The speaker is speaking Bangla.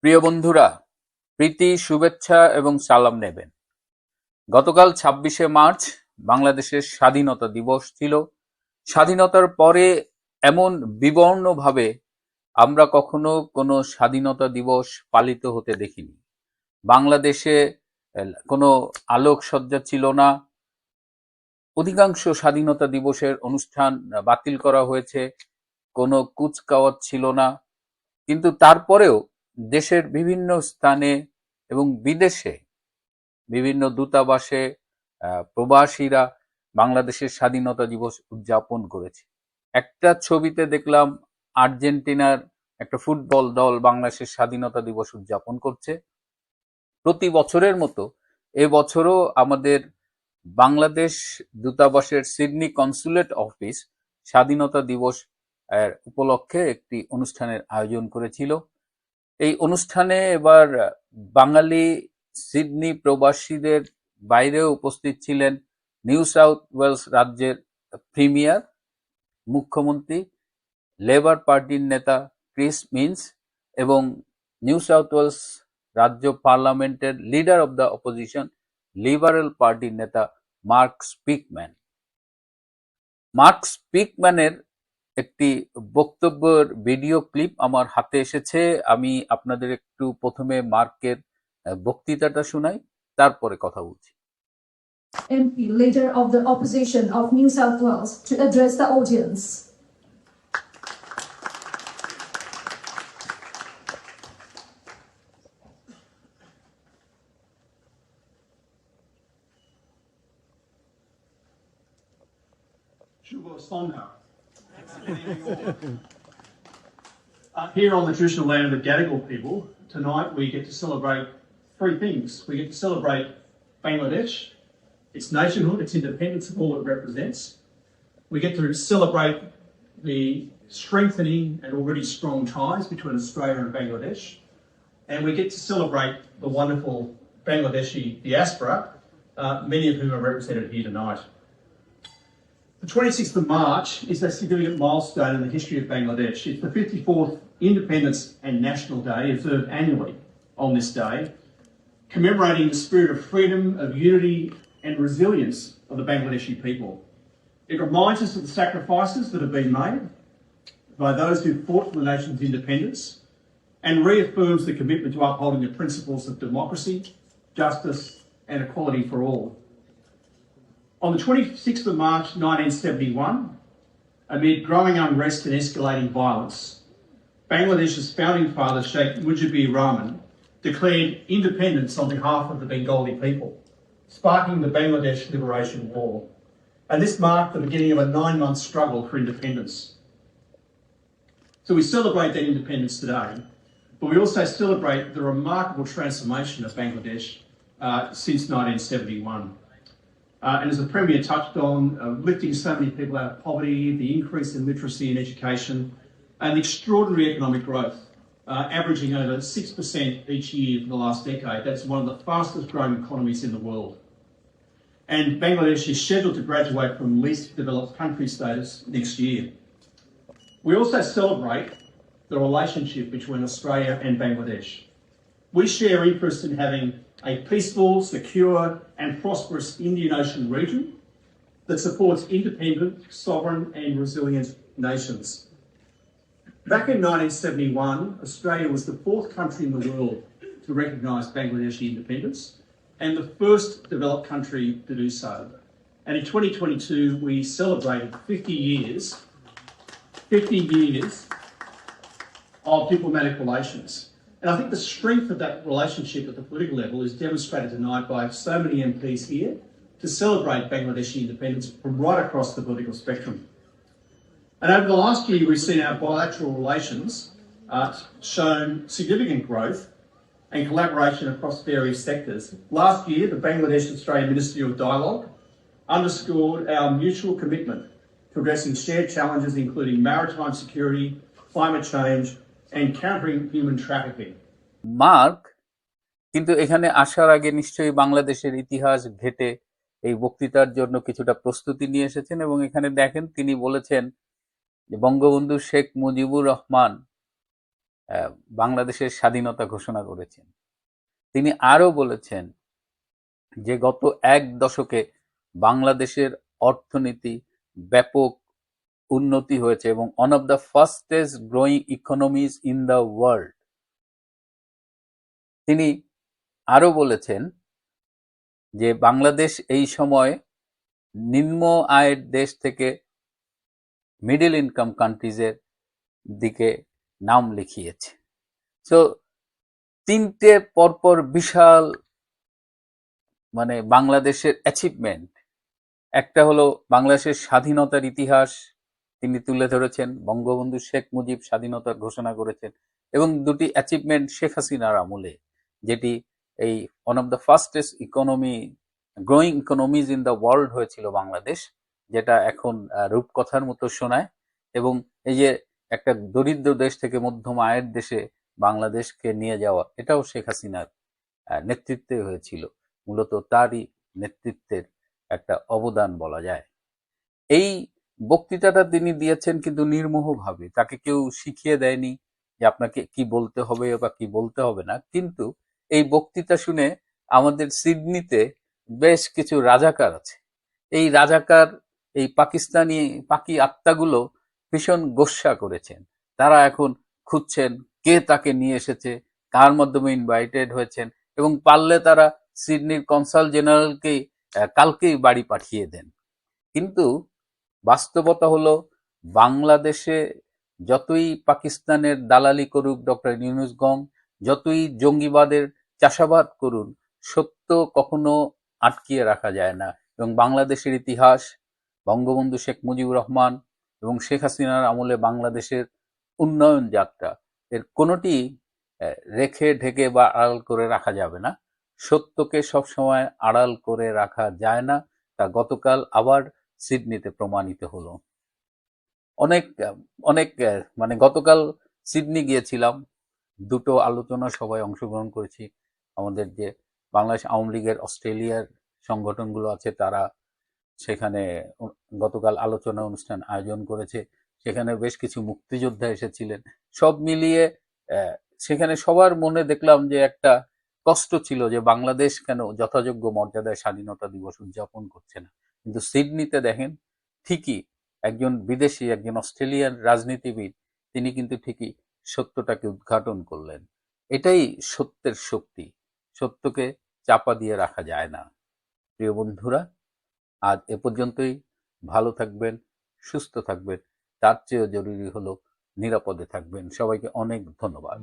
প্রিয় বন্ধুরা, প্রীতি, শুভেচ্ছা এবং সালাম নেবেন। গতকাল ছাব্বিশে মার্চ বাংলাদেশের স্বাধীনতা দিবস ছিল। স্বাধীনতার পরে এমন বিবর্ণভাবে আমরা কখনো কোনো স্বাধীনতা দিবস পালিত হতে দেখিনি। বাংলাদেশে কোনো আলোকসজ্জা ছিল না। অধিকাংশ স্বাধীনতা দিবসের অনুষ্ঠান বাতিল করা হয়েছে। কোনো কুচকাওয়াজ ছিল না। কিন্তু তারপরেও দেশের বিভিন্ন স্থানে এবং বিদেশে বিভিন্ন দূতাবাসে প্রবাসীরা বাংলাদেশের স্বাধীনতা দিবস উদযাপন করেছে। একটা ছবিতে দেখলাম আর্জেন্টিনার একটা ফুটবল দল বাংলাদেশের স্বাধীনতা দিবস উদযাপন করছে। প্রতি বছরের মতো এবছরও আমাদের বাংলাদেশ দূতাবাসের সিডনি কনসুলেট অফিস স্বাধীনতা দিবস উপলক্ষে একটি অনুষ্ঠানের আয়োজন করেছিল। এই অনুষ্ঠানে এবার বাঙালি সিডনি প্রবাসীদের বাইরেও উপস্থিত ছিলেন নিউ সাউথ ওয়েলস রাজ্যের প্রিমিয়ার, মুখ্যমন্ত্রী, লেবার পার্টির নেতা ক্রিস মিন্স এবং নিউ সাউথ ওয়েলস রাজ্য পার্লামেন্টের leader of the opposition Liberal পার্টির নেতা মার্ক স্পিকম্যান। মার্ক স্পিকম্যানের একটি বক্তব্যের ভিডিও ক্লিপ আমার হাতে এসেছে আমি আপনাদের একটু প্রথমে মার্কের বক্তৃতাটা শোনাই তারপরে কথা বলছি MP, Leader of the Opposition of New South Wales, to address the audience. Shubo Sonda. Uh, here on the traditional land of the Gadigal people, tonight we get to celebrate three things. We get to celebrate Bangladesh, its nationhood, its independence, and all it represents. We get to celebrate the strengthening and already strong ties between Australia and Bangladesh. And we get to celebrate the wonderful Bangladeshi diaspora, uh, many of whom are represented here tonight. The 26th of March is a significant milestone in the history of Bangladesh. It's the 54th Independence and National Day, observed annually on this day, commemorating the spirit of freedom, of unity, and resilience of the Bangladeshi people. It reminds us of the sacrifices that have been made by those who fought for the nation's independence and reaffirms the commitment to upholding the principles of democracy, justice, and equality for all. On the 26th of March 1971, amid growing unrest and escalating violence, Bangladesh's founding father, Sheikh Mujibur Rahman, declared independence on behalf of the Bengali people, sparking the Bangladesh Liberation War. And this marked the beginning of a nine month struggle for independence. So we celebrate that independence today, but we also celebrate the remarkable transformation of Bangladesh uh, since 1971. Uh, and as the Premier touched on, uh, lifting so many people out of poverty, the increase in literacy and education, and extraordinary economic growth, uh, averaging over 6% each year for the last decade. That's one of the fastest growing economies in the world. And Bangladesh is scheduled to graduate from least developed country status next year. We also celebrate the relationship between Australia and Bangladesh. We share interest in having a peaceful, secure, and prosperous Indian Ocean region that supports independent, sovereign, and resilient nations. Back in 1971, Australia was the fourth country in the world to recognise Bangladeshi independence and the first developed country to do so. And in 2022, we celebrated 50 years, 50 years of diplomatic relations. And I think the strength of that relationship at the political level is demonstrated tonight by so many MPs here to celebrate Bangladeshi independence from right across the political spectrum. And over the last year, we've seen our bilateral relations uh, shown significant growth and collaboration across various sectors. Last year, the Bangladesh Australia Ministerial Dialogue underscored our mutual commitment to addressing shared challenges including maritime security, climate change, and countering human trafficking. Mark কিন্তু এখানে আসার আগে নিশ্চয়ই বাংলাদেশের ইতিহাস ঘেটে এই বক্তৃতার জন্য কিছুটা প্রস্তুতি নিয়ে এসেছেন এবং এখানে দেখেন তিনি বলেছেন যে বঙ্গবন্ধু শেখ মুজিবুর রহমান বাংলাদেশের স্বাধীনতা ঘোষণা করেছেন তিনি আরও বলেছেন যে গত এক দশকে বাংলাদেশের অর্থনীতি ব্যাপক উন্নতি হয়েছে এবং one of the fastest growing economies in the world তিনি আরও বলেছেন যে বাংলাদেশ এই সময় নিম্ন আয়ের দেশ থেকে মিডিল ইনকাম কান্ট্রিজের দিকে নাম লিখিয়েছে। তো তিনটে পরপর বিশাল মানে বাংলাদেশের অ্যাচিভমেন্ট একটা হলো বাংলাদেশের স্বাধীনতার ইতিহাস তিনি তুলে ধরেছেন, বঙ্গবন্ধু শেখ মুজিব স্বাধীনতার ঘোষণা করেছেন এবং দুটি অ্যাচিভমেন্ট শেখ হাসিনার আমলে, যেটি এই one of the fastest economy growing economies in the world হয়েছিল বাংলাদেশ, যেটা এখন রূপকথার মতো শোনায় এবং এই যে একটা দরিদ্র দেশ থেকে মধ্যম আয়ের দেশে বাংলাদেশকে নিয়ে যাওয়া, এটাও শেখ হাসিনার নেতৃত্বে হয়েছিল। মূলত তারই নেতৃত্বের একটা অবদান বলা যায়। এই বক্তৃতাটা তিনি দিয়েছেন কিন্তু নির্মোহভাবে। তাকে কেউ শিখিয়ে দেয়নি যে আপনাকে কি বলতে হবে বা কি বলতে হবে না। কিন্তু এই বক্তৃতা শুনে আমাদের সিডনিতে বেশ কিছু রাজাকার আছে। এই রাজাকার, এই পাকিস্তানি পাকি আত্মাগুলো ভীষণ গোস্বা করেছেন। তারা এখন খুঁজছেন কে তাকে নিয়ে এসেছে, কার মাধ্যমে ইনভাইটেড হয়েছেন এবং পারলে তারা সিডনির কনসাল জেনারেলকে কালকেই বাড়ি পাঠিয়ে দেন। কিন্তু বাস্তবতা হলো বাংলাদেশে যতই পাকিস্তানের দালালি করুক ডক্টর ইউনুসগং যতই জঙ্গিবাদের চাষাবাদ করুন, সত্য কখনো আটকিয়ে রাখা যায় না। এবং বাংলাদেশের ইতিহাস, বঙ্গবন্ধু শেখ মুজিবুর রহমান এবং শেখ হাসিনার আমলে বাংলাদেশের উন্নয়ন যাত্রা, এর কোনোটি রেখে ঢেকে বা আড়াল করে রাখা যাবে না। সত্যকে সবসময় আড়াল করে রাখা যায় না। তা গতকাল আবার সিডনিতে প্রমাণিত হলো। অনেক অনেক মানে গতকাল সিডনি গিয়েছিলাম। দুটো আলোচনা সবাই অংশগ্রহণ করেছি। আমাদের যে বাংলাদেশ আওয়ামী লীগের অস্ট্রেলিয়ার সংগঠনগুলো আছে, তারা সেখানে গতকাল আলোচনা অনুষ্ঠান আয়োজন করেছে। সেখানে বেশ কিছু মুক্তিযোদ্ধা এসেছিলেন। সব মিলিয়ে সেখানে সবার মনে দেখলাম যে একটা কষ্ট ছিল যে বাংলাদেশ কেন যথাযোগ্য মর্যাদায় স্বাধীনতা দিবস উদযাপন করছে না। কিন্তু সিডনিতে দেখেন, ঠিকই একজন বিদেশি, একজন অস্ট্রেলিয়ান রাজনীতিবিদ, তিনি কিন্তু ঠিকই সত্যটাকে উদ্ঘাটন করলেন। এটাই সত্যের শক্তি। সত্যকে চাপা দিয়ে রাখা যায় না। প্রিয় বন্ধুরা, আজ এ পর্যন্তই। ভালো থাকবেন, সুস্থ থাকবেন। তার চেয়েও জরুরি হলো নিরাপদে থাকবেন। সবাইকে অনেক ধন্যবাদ।